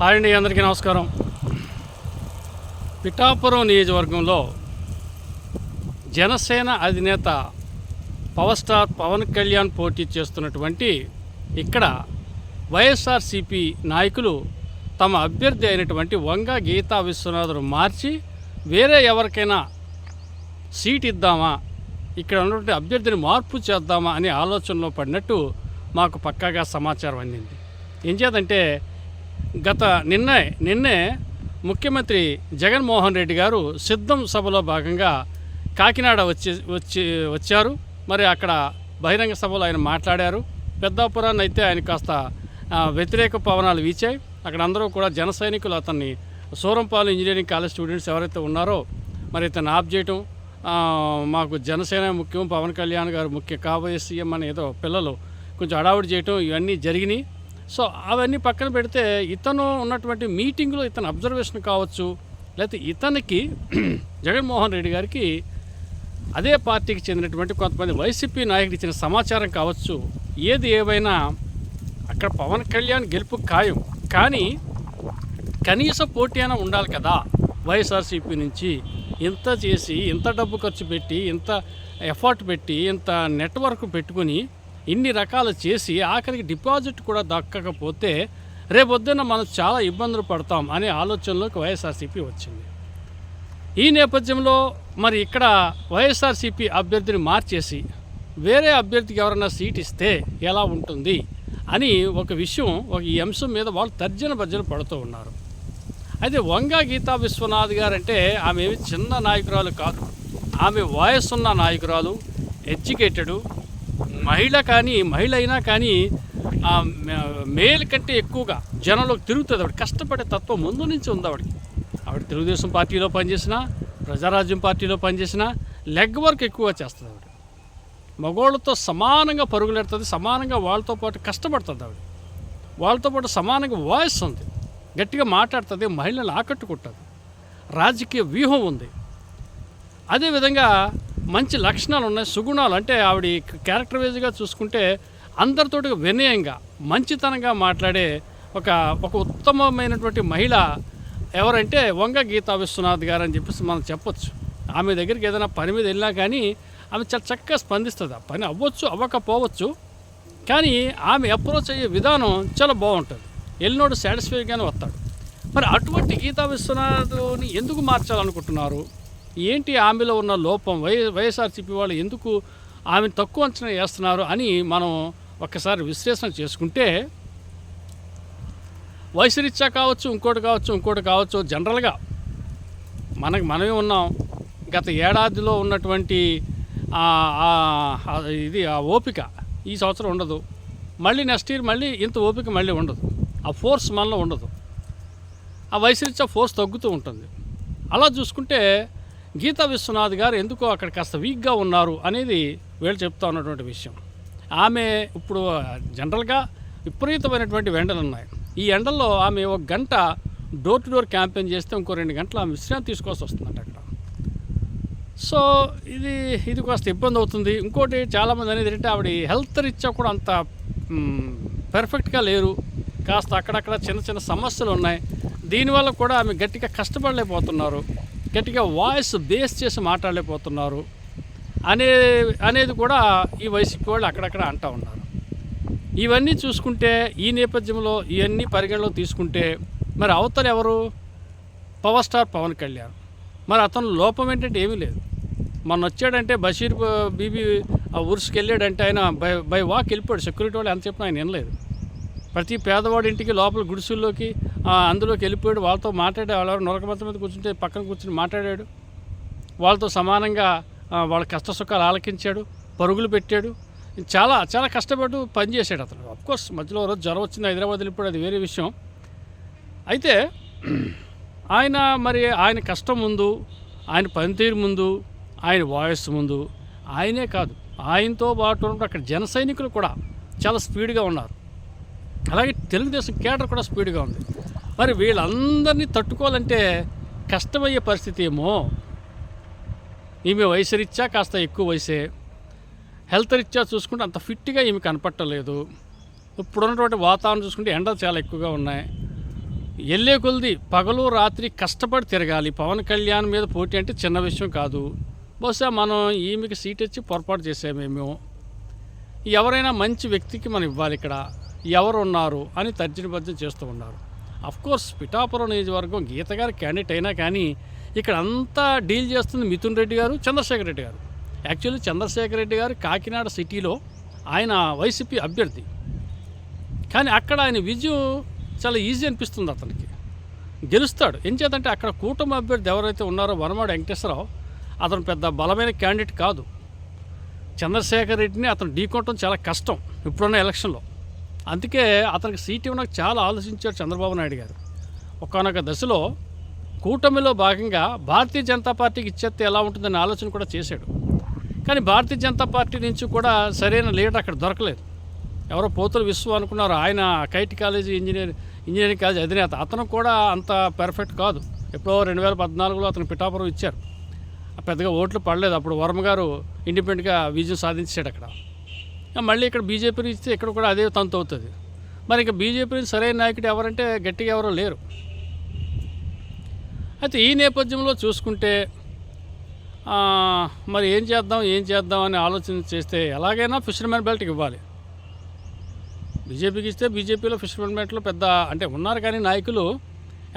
Hi అండి అందరికీ నమస్కారం. పిఠాపురం నియోజకవర్గంలో జనసేన అధినేత పవర్ స్టార్ పవన్ కళ్యాణ్ పోటీ చేస్తున్నటువంటి ఇక్కడ వైఎస్ఆర్సిపి నాయకులు తమ అభ్యర్థి అయినటువంటి వంగ గీతా విశ్వనాథుడు మార్చి వేరే ఎవరికైనా సీట్ ఇద్దామా ఇక్కడ ఉన్నటువంటి అభ్యర్థిని మార్పు చేద్దామా అనే ఆలోచనలో పడినట్టు మాకు పక్కాగా సమాచారం అందింది. ఏం చేతంటే గత నిన్నే నిన్నే ముఖ్యమంత్రి జగన్మోహన్ రెడ్డి గారు సిద్ధం సభలో భాగంగా కాకినాడ వచ్చి వచ్చి వచ్చారు. మరి అక్కడ బహిరంగ సభలో ఆయన మాట్లాడారు. పెద్దాపురాన్ని అయితే ఆయన కాస్త వ్యతిరేక పవనాలు వీచాయి. అక్కడ అందరూ కూడా జన సైనికులు అతన్ని సూరంపాలు ఇంజనీరింగ్ కాలేజ్ స్టూడెంట్స్ ఎవరైతే ఉన్నారో మరి ఇతను ఆప్ చేయటం మాకు జనసేన ముఖ్యం పవన్ కళ్యాణ్ గారు ముఖ్య కాబోయే సీఎం అనేదో ఏదో పిల్లలు కొంచెం హడావుడి చేయటం ఇవన్నీ జరిగినాయి. సో అవన్నీ పక్కన పెడితే ఇతను ఉన్నటువంటి మీటింగ్లో ఇతను అబ్జర్వేషన్ కావచ్చు లేకపోతే ఇతనికి జగన్మోహన్ రెడ్డి గారికి అదే పార్టీకి చెందినటువంటి కొంతమంది వైసీపీ నాయకుడు ఇచ్చిన సమాచారం కావచ్చు. ఏది ఏవైనా అక్కడ పవన్ కళ్యాణ్ గెలుపు ఖాయం. కానీ కనీస పోటీ అయినా ఉండాలి కదా వైఎస్ఆర్సీపీ నుంచి. ఇంత చేసి ఇంత డబ్బు ఖర్చు పెట్టి ఇంత ఎఫర్ట్ పెట్టి ఇంత నెట్వర్క్ పెట్టుకుని ఇన్ని రకాలు చేసి ఆఖరికి డిపాజిట్ కూడా దక్కకపోతే రేపొద్దున మనం చాలా ఇబ్బందులు పడతాం అనే ఆలోచనలోకి వైఎస్ఆర్సీపీ వచ్చింది. ఈ నేపథ్యంలో మరి ఇక్కడ వైఎస్ఆర్సీపీ అభ్యర్థిని మార్చేసి వేరే అభ్యర్థికి ఎవరైనా సీట్ ఇస్తే ఎలా ఉంటుంది అని ఒక విషయం ఒక ఈ అంశం మీద వాళ్ళు తర్జన భర్జన పడుతూ ఉన్నారు. అయితే వంగ గీతా విశ్వనాథ్ గారు అంటే ఆమె చిన్న నాయకురాలు కాదు. ఆమె వయస్సున్న నాయకురాలు ఎడ్యుకేటెడు మహిళ కానీ మహిళ అయినా కానీ మేల్ కంటే ఎక్కువగా జనంలోకి తిరుగుతుంది ఆవిడ. కష్టపడే తత్వం ముందు నుంచి ఉంది ఆవిడకి. ఆవిడ తెలుగుదేశం పార్టీలో పనిచేసిన ప్రజారాజ్యం పార్టీలో పనిచేసిన లెగ్ వర్క్ ఎక్కువగా చేస్తుంది ఆవిడ. మగవాళ్ళతో సమానంగా పరుగులెడుతుంది సమానంగా వాళ్ళతో పాటు కష్టపడుతుంది ఆవిడ. వాళ్ళతో పాటు సమానంగా వాయిస్ ఉంది. గట్టిగా మాట్లాడుతుంది మహిళలు ఆకట్టుకుంటుంది. రాజకీయ వ్యూహం ఉంది. అదేవిధంగా మంచి లక్షణాలు ఉన్నాయి సుగుణాలు. అంటే ఆవిడ క్యారెక్టర్ వైజ్గా చూసుకుంటే అందరితోటి వినయంగా మంచితనంగా మాట్లాడే ఒక ఒక ఉత్తమమైనటువంటి మహిళ ఎవరంటే వంగ గీతా విశ్వనాథ్ గారు అని చెప్పేసి మనం చెప్పొచ్చు. ఆమె దగ్గరికి ఏదైనా పని మీద వెళ్ళినా కానీ ఆమె చాలా చక్కగా స్పందిస్తుంది. ఆ పని అవ్వచ్చు అవ్వకపోవచ్చు కానీ ఆమె అప్రోచ్ అయ్యే విధానం చాలా బాగుంటుంది. వెళ్ళినోడు సాటిస్ఫైగానే వస్తాడు. మరి అటువంటి గీతా విశ్వనాథ్ని ఎందుకు మార్చాలనుకుంటున్నారు? ఏంటి ఆమెలో ఉన్న లోపం? వై వైఎస్ఆర్సీపీ వాళ్ళు ఎందుకు ఆమెను తక్కువ అంచనా వేస్తున్నారు అని మనం ఒక్కసారి విశ్లేషణ చేసుకుంటే వయసు రీత్యా కావచ్చు ఇంకోటి కావచ్చు ఇంకోటి కావచ్చు జనరల్గా మనకి మనమే ఉన్నాం. గత ఏడాదిలో ఉన్నటువంటి ఇది ఆ ఓపిక ఈ సంవత్సరం ఉండదు. మళ్ళీ నెక్స్ట్ ఇయర్ మళ్ళీ ఇంత ఓపిక మళ్ళీ ఉండదు. ఆ ఫోర్స్ మనలో ఉండదు. ఆ వయసు రీత్యా ఫోర్స్ తగ్గుతూ ఉంటుంది. అలా చూసుకుంటే గీతా విశ్వనాథ్ గారు ఎందుకో అక్కడ కాస్త వీక్గా ఉన్నారు అనేది వీళ్ళు చెప్తా ఉన్నటువంటి విషయం. ఆమె ఇప్పుడు జనరల్గా విపరీతమైనటువంటి ఎండలు ఉన్నాయి. ఈ ఎండల్లో ఆమె ఒక గంట డోర్ టు డోర్ క్యాంపెయిన్ చేస్తే ఇంకో రెండు గంటలు ఆమె విశ్రాంతి తీసుకోవాల్సి వస్తుందంట అక్కడ. సో ఇది ఇది కాస్త ఇబ్బంది అవుతుంది. ఇంకోటి చాలామంది అనేది ఏంటంటే ఆవిడ హెల్త్ రీత్యా కూడా అంత పెర్ఫెక్ట్గా పర్ఫెక్ట్గా లేరు. కాస్త అక్కడక్కడ చిన్న చిన్న సమస్యలు ఉన్నాయి. దీనివల్ల కూడా ఆమె గట్టిగా కష్టపడలేకపోతున్నారు. గట్టిగా వాయిస్ బేస్ చేసి మాట్లాడలేకపోతున్నారు అనే అనేది కూడా ఈ వైసీపీ వాళ్ళు అక్కడక్కడ అంటూ ఉన్నారు. ఇవన్నీ చూసుకుంటే ఈ నేపథ్యంలో ఇవన్నీ పరిగణలో తీసుకుంటే మరి అవతల ఎవరు? Power star Pawan Kalyan. మరి అతను లోపం ఏంటంటే ఏమీ లేదు. మొన్న వచ్చాడంటే బషీర్ బీబీ ఆ ఊరుసుకి వెళ్ళాడంటే ఆయన బై బై వాక్ వెళ్ళిపోయాడు. సెక్యూరిటీ వాళ్ళు ఎంత చెప్పినా ఆయన వినలేదు. ప్రతి పేదవాడి ఇంటికి లోపల గుడిసెల్లోకి అందులోకి వెళ్ళిపోయాడు. వాళ్ళతో మాట్లాడే వాళ్ళు నొరక మీద కూర్చుంటే పక్కన కూర్చుని మాట్లాడాడు. వాళ్ళతో సమానంగా వాళ్ళ కష్ట సుఖాలు ఆలకించాడు పరుగులు పెట్టాడు. చాలా చాలా కష్టపడు పనిచేశాడు అతను. అఫ్కోర్స్ మధ్యలో రోజు జ్వరం వచ్చింది హైదరాబాద్ వెళ్ళిపోయాడు. అది వేరే విషయం. అయితే ఆయన మరి ఆయన కష్టం ముందు ఆయన పనితీరు ముందు ఆయన వాయిస్ ముందు ఆయనే కాదు. ఆయనతో పాటు అక్కడ జన సైనికులు కూడా చాలా స్పీడ్గా ఉన్నారు. అలాగే తెలుగుదేశం కేడర్ కూడా స్పీడ్గా ఉంది. మరి వీళ్ళందరినీ తట్టుకోవాలంటే కష్టమయ్యే పరిస్థితి ఏమో? ఈమె వయసు రీత్యా కాస్త ఎక్కువ వయసే. హెల్త్ రీత్యా చూసుకుంటే అంత ఫిట్గా ఈమె కనపట్టలేదు. ఇప్పుడున్నటువంటి వాతావరణం చూసుకుంటే ఎండలు చాలా ఎక్కువగా ఉన్నాయి. వెళ్ళే కొలిది పగలు రాత్రి కష్టపడి తిరగాలి. పవన్ కళ్యాణ్ మీద పోటీ అంటే చిన్న విషయం కాదు. బహుశా మనం ఈమెకి సీట్ ఇచ్చి పొరపాటు చేసామేమో. ఎవరైనా మంచి వ్యక్తికి మనం ఇవ్వాలి ఇక్కడ. ఎవరు ఉన్నారు అని తర్జనబద్ధం చేస్తూ ఉన్నారు. కోర్స్ పిఠాపురం నియోజకవర్గం గీత గారు క్యాండిడేట్ అయినా కానీ ఇక్కడ అంతా డీల్ చేస్తుంది మిథున్ రెడ్డి గారు చంద్రశేఖర్ రెడ్డి గారు. యాక్చువల్లీ చంద్రశేఖర్ రెడ్డి గారు కాకినాడ సిటీలో ఆయన వైసీపీ అభ్యర్థి. కానీ అక్కడ ఆయన విజయం చాలా ఈజీ అనిపిస్తుంది అతనికి. గెలుస్తాడు. ఏం చేద్దంటే అక్కడ కూటమి అభ్యర్థి ఎవరైతే ఉన్నారో వనమాడు వెంకటేశ్వరరావు అతను పెద్ద బలమైన క్యాండిడేట్ కాదు. చంద్రశేఖర్ రెడ్డిని అతను ఢీకొనటం చాలా కష్టం. ఇప్పుడున్న ఎలక్షన్లో. అందుకే అతనికి సీట్ ఇవ్వడానికి చాలా ఆలోచించారు చంద్రబాబు నాయుడు గారు. ఒకనొక దశలో కూటమిలో భాగంగా భారతీయ జనతా పార్టీకి ఇచ్చేస్తే ఎలా ఉంటుందనే ఆలోచన కూడా చేశాడు. కానీ భారతీయ జనతా పార్టీ నుంచి కూడా సరైన లీడర్ అక్కడ దొరకలేదు. ఎవరో పోతులు విశ్వ అనుకున్నారు. ఆయన KITE college engineer engineering college అధినేత. అతను కూడా అంత పర్ఫెక్ట్ కాదు. ఎప్పుడో రెండు వేల పద్నాలుగులో అతను పిఠాపురం ఇచ్చారు. పెద్దగా ఓట్లు పడలేదు. అప్పుడు వర్మ గారు ఇండిపెండెంట్గా విజయం సాధించాడు అక్కడ. మళ్ళీ ఇక్కడ బీజేపీని ఇస్తే ఇక్కడ కూడా అదే తంతు అవుతుంది. మరి ఇక బీజేపీ సరైన నాయకుడు ఎవరంటే గట్టిగా ఎవరో లేరు. అయితే ఈ నేపథ్యంలో చూసుకుంటే మరి ఏం చేద్దాం ఏం చేద్దాం అని ఆలోచన చేస్తే ఎలాగైనా ఫిషర్మెన్ బెల్ట్కి ఇవ్వాలి. బీజేపీకి ఇస్తే బీజేపీలో ఫిషర్మెన్ బెల్ట్లో పెద్ద అంటే ఉన్నారు కానీ నాయకులు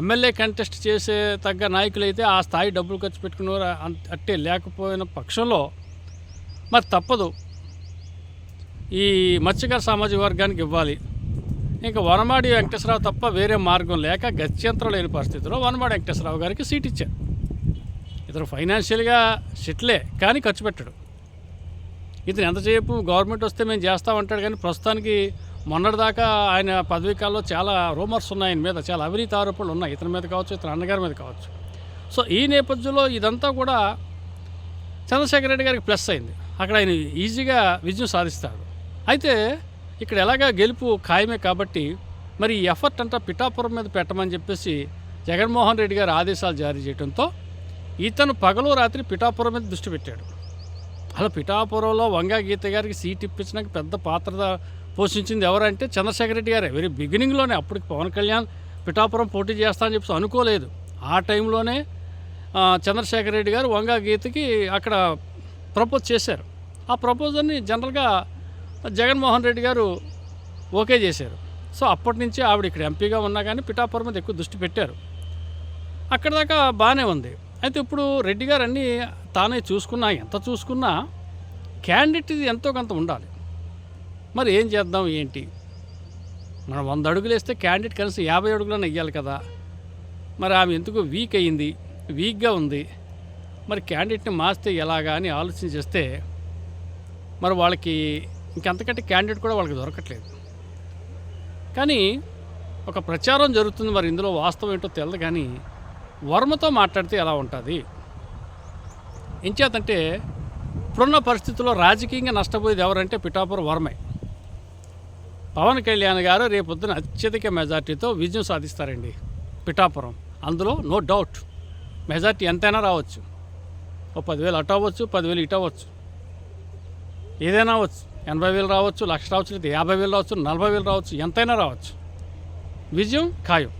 ఎమ్మెల్యే కంటెస్ట్ చేసే తగ్గ నాయకులు అయితే ఆ స్థాయి డబ్బులు ఖర్చు పెట్టుకునేవారు అట్టే లేకపోయిన పక్షంలో మరి తప్పదు. ఈ మత్స్యకార సామాజిక వర్గానికి ఇవ్వాలి. ఇంకా వనమాడి వెంకటేశ్వరరావు తప్ప వేరే మార్గం లేక గత్యంతరం లేని పరిస్థితిలో వనమాడి వెంకటేశ్వరరావు గారికి సీట్ ఇచ్చారు. ఇతను ఫైనాన్షియల్గా సెటిలే కానీ ఖర్చు పెట్టడు. ఇతను ఎంతసేపు గవర్నమెంట్ వస్తే మేము చేస్తామంటాడు కానీ ప్రస్తుతానికి మొన్నటిదాకా ఆయన పదవీకాలంలో చాలా రూమర్స్ ఉన్నాయి ఆయన మీద చాలా అవినీతి ఆరోపణలు ఉన్నాయి. ఇతని మీద కావచ్చు ఇతని అన్నగారి మీద కావచ్చు. సో ఈ నేపథ్యంలో ఇదంతా కూడా చంద్రశేఖర రెడ్డి గారికి ప్లస్ అయింది. అక్కడ ఆయన ఈజీగా విజయం సాధిస్తాడు. అయితే ఇక్కడ ఎలాగా గెలుపు ఖాయమే కాబట్టి మరి ఈ ఎఫర్ట్ అంతా పిఠాపురం మీద పెట్టమని చెప్పేసి జగన్మోహన్ రెడ్డి గారు ఆదేశాలు జారీ చేయడంతో ఇతను పగలు రాత్రి పిఠాపురం మీద దృష్టి పెట్టాడు. అలా పిఠాపురంలో వంగా గీత గారికి సీట్ ఇప్పించడానికి పెద్ద పాత్ర పోషించింది ఎవరంటే చంద్రశేఖర రెడ్డి గారే. వెరీ బిగినింగ్లోనే అప్పటికి పవన్ కళ్యాణ్ పిఠాపురం పోటీ చేస్తా అని చెప్పి అనుకోలేదు. ఆ టైంలోనే చంద్రశేఖర రెడ్డి గారు వంగా గీతకి అక్కడ ప్రపోజ్ చేశారు. ఆ ప్రపోజల్ని జనరల్గా జగన్మోహన్ రెడ్డి గారు ఓకే చేశారు. సో అప్పటి నుంచి ఆవిడ ఇక్కడ ఎంపీగా ఉన్నా కానీ పిఠాపురం మీద ఎక్కువ దృష్టి పెట్టారు. అక్కడ దాకా బాగానే ఉంది. అయితే ఇప్పుడు రెడ్డి గారు అన్నీ తానే చూసుకున్నా ఎంత చూసుకున్నా క్యాండిడేట్ ఇది ఎంతో కొంత ఉండాలి. మరి ఏం చేద్దాం ఏంటి? మనం వంద అడుగులు వేస్తే క్యాండిడేట్ కనీసం యాభై అడుగులను వెయ్యాలి కదా. మరి ఆమె ఎందుకు వీక్ అయ్యింది వీక్గా ఉంది? మరి క్యాండిడేట్ని మార్చితే ఎలాగా అని ఆలోచన చేస్తే మరి వాళ్ళకి ఇంకంతకంటే క్యాండిడేట్ కూడా వాళ్ళకి దొరకట్లేదు. కానీ ఒక ప్రచారం జరుగుతుంది మరి ఇందులో వాస్తవం ఏంటో తెలియదు కానీ వర్మతో మాట్లాడితే ఎలా ఉంటుంది? ఎంచేతంటే ఇప్పుడున్న పరిస్థితుల్లో రాజకీయంగా నష్టపోయేది ఎవరంటే పిఠాపురం వర్మే. పవన్ కళ్యాణ్ గారు రేపొద్దున అత్యధిక మెజార్టీతో విజయం సాధిస్తారండి పిఠాపురం. అందులో నో డౌట్. మెజార్టీ ఎంతైనా రావచ్చు. ఓ పదివేలు అటు అవ్వచ్చు పదివేలు ఇటు అవ్వచ్చు ఏదైనా అవ్వచ్చు. ఎనభై వేలు రావచ్చు లక్ష రావచ్చు లేదా యాభై వేలు రావచ్చు నలభై వేలు రావచ్చు ఎంతైనా రావచ్చు. విజయం ఖాయం.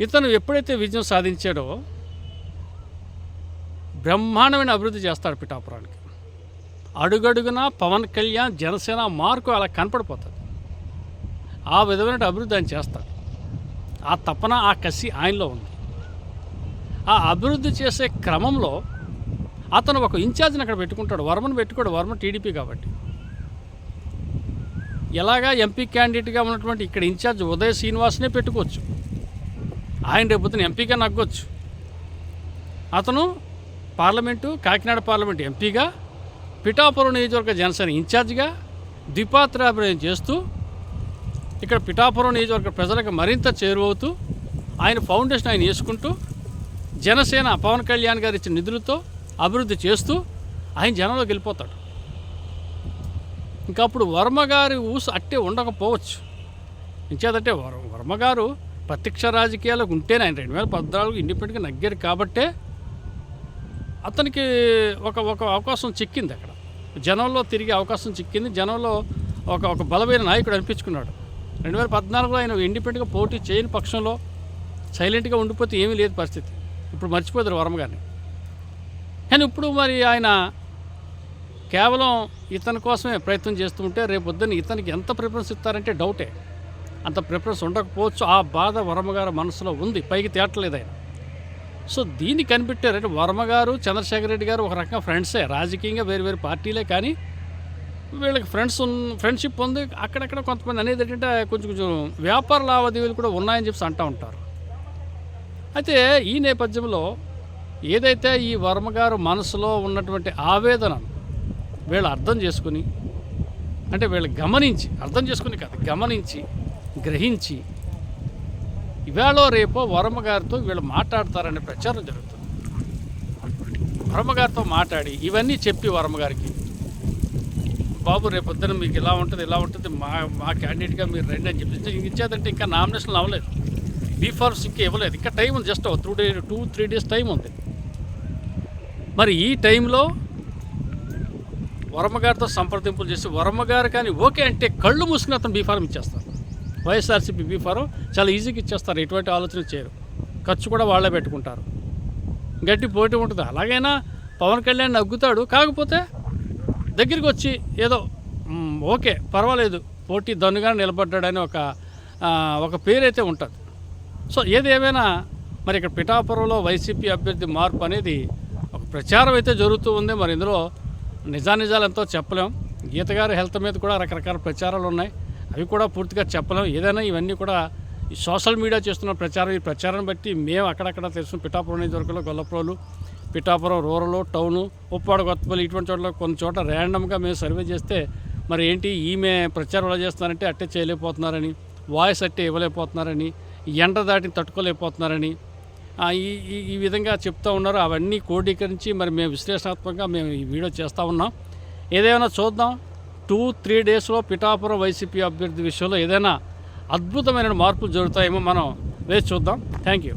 ఇతను ఎప్పుడైతే విజయం సాధించాడో బ్రహ్మాండమైన అభివృద్ధి చేస్తాడు పిఠాపురానికి. అడుగడుగునా పవన్ కళ్యాణ్ జనసేన మార్కు అలా కనపడిపోతుంది ఆ విధమైన అభివృద్ధి ఆయన చేస్తాడు. ఆ తపన ఆ కసి ఆయనలో ఉంది. ఆ అభివృద్ధి చేసే క్రమంలో అతను ఒక ఇన్ఛార్జ్ని అక్కడ పెట్టుకుంటాడు. వర్మను పెట్టుకోడు. వర్మ టీడీపీ కాబట్టి. ఎలాగా ఎంపీ క్యాండిడేట్గా ఉన్నటువంటి ఇక్కడ ఇన్ఛార్జ్ ఉదయ శ్రీనివాస్నే పెట్టుకోవచ్చు. ఆయన రేపొద్దున ఎంపీగా నగ్గొచ్చు. అతను పార్లమెంటు కాకినాడ పార్లమెంట్ ఎంపీగా పిఠాపురం నియోజకవర్గ జనసేన ఇన్ఛార్జిగా ద్విపాత్రాభినయం చేస్తూ ఇక్కడ పిఠాపురం నియోజకవర్గ ప్రజలకు మరింత చేరువవుతూ ఆయన ఫౌండేషన్ ఆయన వేసుకుంటూ జనసేన పవన్ కళ్యాణ్ గారు ఇచ్చిన నిధులతో అభివృద్ధి చేస్తూ ఆయన జనంలోకి వెళ్ళిపోతాడు. ఇంకా అప్పుడు వర్మ గారి ఊసు అట్టే ఉండకపోవచ్చు. ఇంచేదంటే వర్ వర్మగారు ప్రత్యక్ష రాజకీయాలకు ఉంటేనే ఆయన రెండు వేల పద్నాలుగు ఇండిపెండెంట్గా నగ్గారు కాబట్టే అతనికి ఒక ఒక అవకాశం చిక్కింది అక్కడ. జనంలో తిరిగే అవకాశం చిక్కింది. జనంలో ఒక ఒక బలమైన నాయకుడు అనిపించుకున్నాడు. రెండు వేల పద్నాలుగులో ఆయన ఇండిపెండెంట్గా పోటీ చేయని పక్షంలో సైలెంట్గా ఉండిపోతే ఏమీ లేదు పరిస్థితి. ఇప్పుడు మర్చిపోతారు వరమగారిని కానీ ఇప్పుడు మరి ఆయన కేవలం ఇతని కోసమే ప్రయత్నం చేస్తూ ఉంటే రేపు పొద్దున్న ఇతనికి ఎంత ప్రిఫరెన్స్ ఇస్తారంటే డౌటే. అంత ప్రిఫరెన్స్ ఉండకపోవచ్చు. ఆ బాధ వర్మ మనసులో ఉంది. పైకి తేటలేదు ఆయన. సో దీన్ని కనిపెట్టారంటే వర్మగారు చంద్రశేఖర చంద్రశేఖర్ రెడ్డి గారు ఒక రకంగా ఫ్రెండ్సే. రాజకీయంగా వేరు వేరు పార్టీలే కానీ వీళ్ళకి ఫ్రెండ్స్ ఫ్రెండ్షిప్ ఉంది అక్కడక్కడ కొంతమంది అనేది ఏంటంటే కొంచెం కొంచెం వ్యాపార లావాదేవీలు కూడా ఉన్నాయని చెప్పి అంటూ ఉంటారు. అయితే ఈ నేపథ్యంలో ఏదైతే ఈ వర్మగారు మనసులో ఉన్నటువంటి ఆవేదనను వీళ్ళు అర్థం చేసుకుని అంటే వీళ్ళు గమనించి అర్థం చేసుకుని కాదు గమనించి గ్రహించి ఇవాళ రేపో వర్మగారితో వీళ్ళు మాట్లాడతారనే ప్రచారం జరుగుతుంది. వర్మగారితో మాట్లాడి ఇవన్నీ చెప్పి వర్మగారికి బాబు రేపొద్దున మీకు ఇలా ఉంటుంది ఇలా ఉంటుంది మా మా క్యాండిడేట్గా మీరు రండి అని చెప్పి ఇచ్చేదంటే ఇంకా నామినేషన్ అవ్వలేదు. బీఫార్ ఫార్మ్స్ ఇంకా ఇవ్వలేదు. ఇంకా టైం ఉంది just two day two three days time ఉంది. మరి ఈ టైంలో వరమ్మగారితో సంప్రదింపులు చేసి వర్మ గారు కానీ ఓకే అంటే కళ్ళు మూసుకుని అతను బీఫారం ఇచ్చేస్తారు. వైఎస్ఆర్సీపీ బీ ఫారం చాలా ఈజీగా ఇచ్చేస్తారు. ఎటువంటి ఆలోచన చేయరు. ఖర్చు కూడా వాళ్ళే పెట్టుకుంటారు. గట్టి పోటీ ఉంటుంది. అలాగైనా పవన్ కళ్యాణ్ నగ్గుతాడు. కాకపోతే దగ్గరికి వచ్చి ఏదో ఓకే పర్వాలేదు. పోటీ దన్నుగా నిలబడ్డాడని ఒక ఒక పేరైతే ఉంటుంది. సో ఏది ఏమైనా మరి ఇక్కడ పిఠాపురంలో వైసీపీ అభ్యర్థి మార్పు అనేది ప్రచారం అయితే జరుగుతూ ఉంది. మరి ఇందులో నిజానిజాలు ఎంతో చెప్పలేం. గీత గారి హెల్త్ మీద కూడా రకరకాల ప్రచారాలు ఉన్నాయి. అవి కూడా పూర్తిగా చెప్పలేం. ఏదైనా ఇవన్నీ కూడా ఈ సోషల్ మీడియా చేస్తున్న ప్రచారం ఈ ప్రచారం బట్టి మేము అక్కడక్కడ తెలుసు. పిఠాపురం నియోజకవర్గంలో గొల్లప్రోలు పిఠాపురం రూరల్ టౌను ఉప్పాడ కొత్తపల్లి ఇటువంటి చోట్ల కొన్ని చోట్ల ర్యాండమ్గా మేము సర్వే చేస్తే మరి ఏంటి ఈమె ప్రచారం ఎలా చేస్తున్నారంటే అట్టే చేయలేకపోతున్నారని వాయిస్ అట్టే ఇవ్వలేకపోతున్నారని ఎండ దాటిని తట్టుకోలేకపోతున్నారని ఈ ఈ- విధంగా చెప్తూ ఉన్నారు. అవన్నీ కోడీకరించి మరి మేము విశ్లేషణాత్మకంగా మేము ఈ వీడియో చేస్తూ ఉన్నాం. ఏదైనా చూద్దాం. టూ త్రీ డేస్లో పిఠాపురం వైసీపీ అభ్యర్థి విషయంలో ఏదైనా అద్భుతమైన మార్పులు జరుగుతాయేమో మనం వేచి చూద్దాం. Thank you.